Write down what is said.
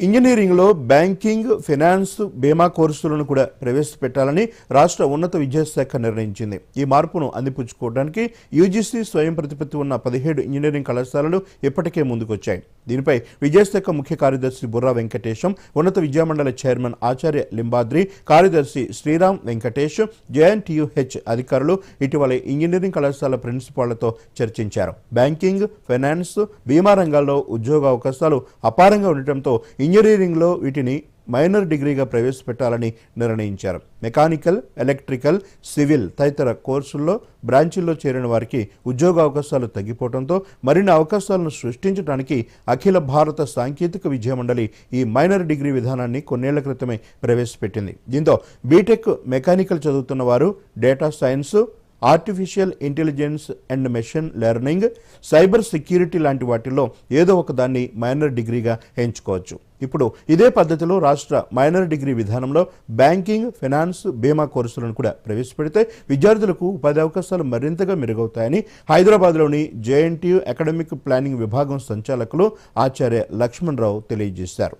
ఇంజనీరింగ్లో banking finance బీమా కోర్సులను కూడా ప్రవేశపెట్టాలని రాష్ట్ర ఉన్నత విద్యాశాఖ నిర్ణయించింది. ఈ మార్పును అందిపుచ్చుకోవడానికి యూజీసీ స్వయం ప్రతిపత్తి ఉన్న పదిహేడు ఇంజనీరింగ్ కళాశాలలు ఇప్పటికే ముందుకొచ్చాయి. దీనిపై విజయశాఖ ముఖ్య కార్యదర్శి బుర్రా వెంకటేశం ఉన్నత విద్యామండలి చైర్మన్ ఆచార్య లింబాద్రి కార్యదర్శి శ్రీరామ్ వెంకటేష్ జేఎన్టీయుహెచ్ అధికారులు ఇటీవల ఇంజనీరింగ్ కళాశాల ప్రిన్సిపాళ్ళతో చర్చించారు. బ్యాంకింగ్ ఫైనాన్స్ బీమా రంగాల్లో ఉద్యోగ అవకాశాలు అపారంగా ఉండటంతో ఇంజనీరింగ్లో వీటిని మైనర్ డిగ్రీగా ప్రవేశపెట్టాలని నిర్ణయించారు. మెకానికల్ ఎలక్ట్రికల్ సివిల్ తదితర కోర్సుల్లో బ్రాంచీల్లో చేరిన వారికి ఉద్యోగ అవకాశాలు తగ్గిపోవడంతో మరిన్ని అవకాశాలను సృష్టించడానికి అఖిల భారత సాంకేతిక విద్యా మండలి ఈ మైనర్ డిగ్రీ విధానాన్ని కొన్నేళ్ళ క్రితమే ప్రవేశపెట్టింది. దీంతో బీటెక్ మెకానికల్ చదువుతున్న వారు data science artificial intelligence and machine learning cyber security లాంటి వాటిల్లో ఏదో ఒక దాన్ని మైనర్ డిగ్రీగా ఎంచుకోవచ్చు. ఇప్పుడు ఇదే పద్ధతిలో రాష్ట్ర మైనర్ డిగ్రీ విధానంలో బ్యాంకింగ్ ఫైనాన్స్ బీమా కోర్సులను కూడా ప్రవేశపెడితే విద్యార్థులకు ఉపాధి అవకాశాలు మరింతగా మెరుగవుతాయని హైదరాబాద్లోని జేఎన్టీయూ అకాడమిక్ ప్లానింగ్ విభాగం సంచాలకులు ఆచార్య లక్ష్మణరావు తెలియజేశారు.